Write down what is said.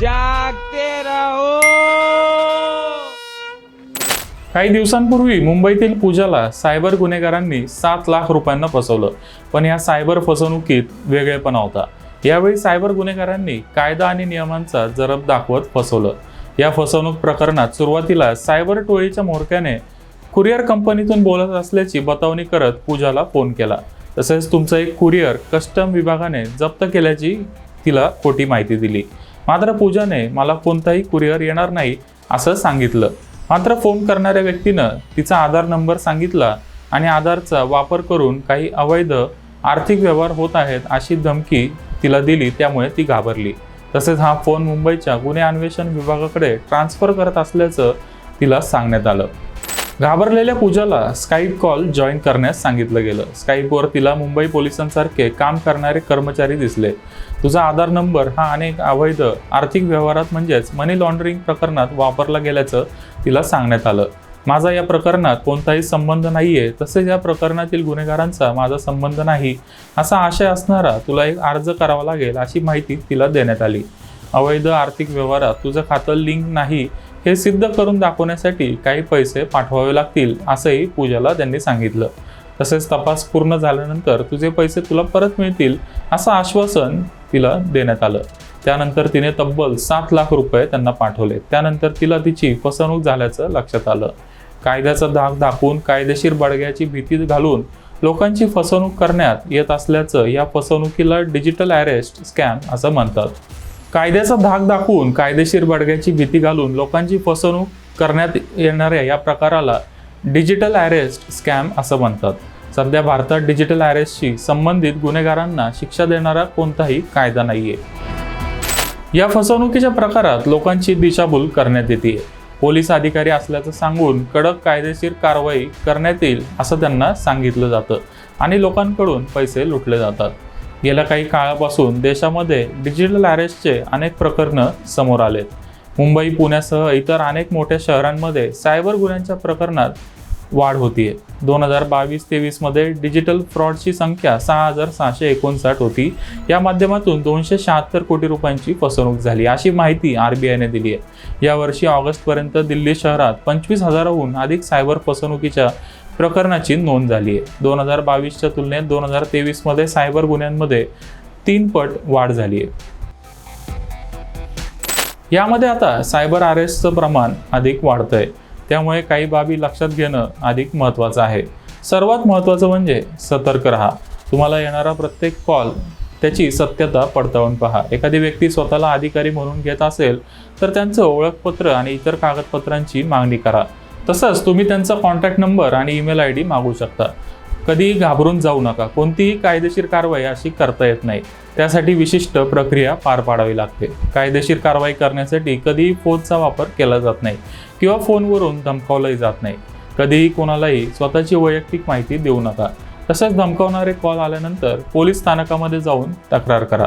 जागते रहो. काही दिवसांपूर्वी मुंबईतील पूजाला सायबर गुन्हेगारांनी सात लाख रुपयांना फसवलं. पण या सायबर फसवणुकीत वेगळेपणा होता. यावेळी सायबर गुन्हेगारांनी कायदा आणि नियमांचा जरब दाखवत फसवलं. या फसवणूक प्रकरणात सुरुवातीला सायबर टोळीच्या म्होरक्याने कुरिअर कंपनीतून बोलत असल्याची बतावणी करत पूजाला फोन केला. तसेच तुमचं एक कुरिअर कस्टम विभागाने जप्त केल्याची तिला खोटी माहिती दिली. मात्र पूजाने मला कोणताही कुरिअर येणार नाही असं सांगितलं. मात्र फोन करणाऱ्या व्यक्तीनं तिचा आधार नंबर सांगितला आणि आधारचा वापर करून काही अवैध आर्थिक व्यवहार होत आहेत अशी धमकी तिला दिली त्यामुळे ती घाबरली. तसेच हा फोन मुंबईच्या गुन्हे अन्वेषण विभागाकडे ट्रान्सफर करत असल्याचं तिला सांगण्यात आलं. घाबरलेल्या पूजाला स्काईप कॉल जॉईन करण्यास सांगितलं गेलं. स्काईपवर तिला मुंबई पोलिसांसारखे काम करणारे कर्मचारी दिसले. तुझा आधार नंबर हा अनेक अवैध आर्थिक व्यवहारात म्हणजेच मनी लॉन्ड्रिंग प्रकरणात वापरला गेल्याचं तिला सांगण्यात आलं. माझा या प्रकरणात कोणताही संबंध नाही आहे तसेच या प्रकरणातील गुन्हेगारांचा माझा संबंध नाही असा आशय असणारा तुला एक अर्ज करावा लागेल अशी माहिती तिला देण्यात आली. अवैध आर्थिक व्यवहारात तुझं खातं लिंक नाही हे सिद्ध करून दाखवण्यासाठी काही पैसे पाठवावे लागतील असंही पूजाला त्यांनी सांगितलं. तसेच तपास पूर्ण झाल्यानंतर तुझे पैसे तुला परत मिळतील असं आश्वासन तिला देण्यात आलं. त्यानंतर तिने तब्बल सात लाख रुपये त्यांना पाठवले. त्यानंतर तिला तिची फसवणूक झाल्याचं लक्षात आलं. कायद्याचा धाक दाखवून कायदेशीर बडग्याची भीती घालून लोकांची फसवणूक करण्यात येत असल्याचं या फसवणुकीला डिजिटल अरेस्ट स्कॅम असं म्हणतात. कायद्याचा धाक दाखवून कायदेशीर बडग्याची भीती घालून लोकांची फसवणूक करण्यात येणाऱ्या या प्रकाराला डिजिटल अरेस्ट स्कॅम असं म्हणतात. सध्या भारतात डिजिटल अरेस्टशी संबंधित गुन्हेगारांना शिक्षा देणारा कोणताही कायदा नाहीये. या फसवणुकीच्या प्रकारात लोकांची दिशाभूल करण्यात येते. पोलीस अधिकारी असल्याचं सांगून कडक कायदेशीर कारवाई करण्यात येईल असं त्यांना सांगितलं जातं आणि लोकांकडून पैसे लुटले जातात. गेल्या काही काळापासून देशामध्ये डिजिटल अरेस्टचे अनेक प्रकरणं समोर आलेत. मुंबई पुण्यासह इतर अनेक मोठ्या शहरांमध्ये सायबर गुन्ह्यांच्या प्रकरणात वाढ होतीये. दोन हजार बावीस तेवीसमध्ये डिजिटल फ्रॉडची संख्या सहा हजार सहाशे एकोणसाठ होती. या माध्यमातून दोनशे शहात्तर कोटी रुपयांची फसवणूक झाली. अशी माहिती आर बी आयने दिली आहे. यावर्षी ऑगस्टपर्यंत दिल्ली शहरात पंचवीस हजाराहून अधिक सायबर फसवणुकीच्या प्रकरणाची नोंद झाली आहे. दोन हजार बावीसच्या तुलनेत दोन हजार तेवीसमध्ये सायबर गुन्ह्यांमध्ये तीन पट वाढ झाली आहे. यामध्ये आता सायबर अरेस्टचं प्रमाण अधिक वाढतं आहे त्यामुळे काही बाबी लक्षात घेणं अधिक महत्त्वाचं आहे. सर्वात महत्त्वाचं म्हणजे सतर्क राहा. तुम्हाला येणारा प्रत्येक कॉल त्याची सत्यता पडताळून पहा. एखादी व्यक्ती स्वतःला अधिकारी म्हणून घेत असेल तर त्यांचं ओळखपत्र आणि इतर कागदपत्रांची मागणी करा. तसंच तुम्ही त्यांचा कॉन्टॅक्ट नंबर आणि ईमेल आय डी मागू शकता. कधीही घाबरून जाऊ नका. कोणतीही कायदेशीर कारवाई अशी करता येत नाही. त्यासाठी विशिष्ट प्रक्रिया पार पाडावी लागते. कायदेशीर कारवाई करण्यासाठी कधीही फोनचा वापर केला जात नाही किंवा फोनवरून धमकावलंही जात नाही. कधीही कोणालाही स्वतःची वैयक्तिक माहिती देऊ नका. तसंच धमकावणारे कॉल आल्यानंतर पोलीस स्थानकामध्ये जाऊन तक्रार करा.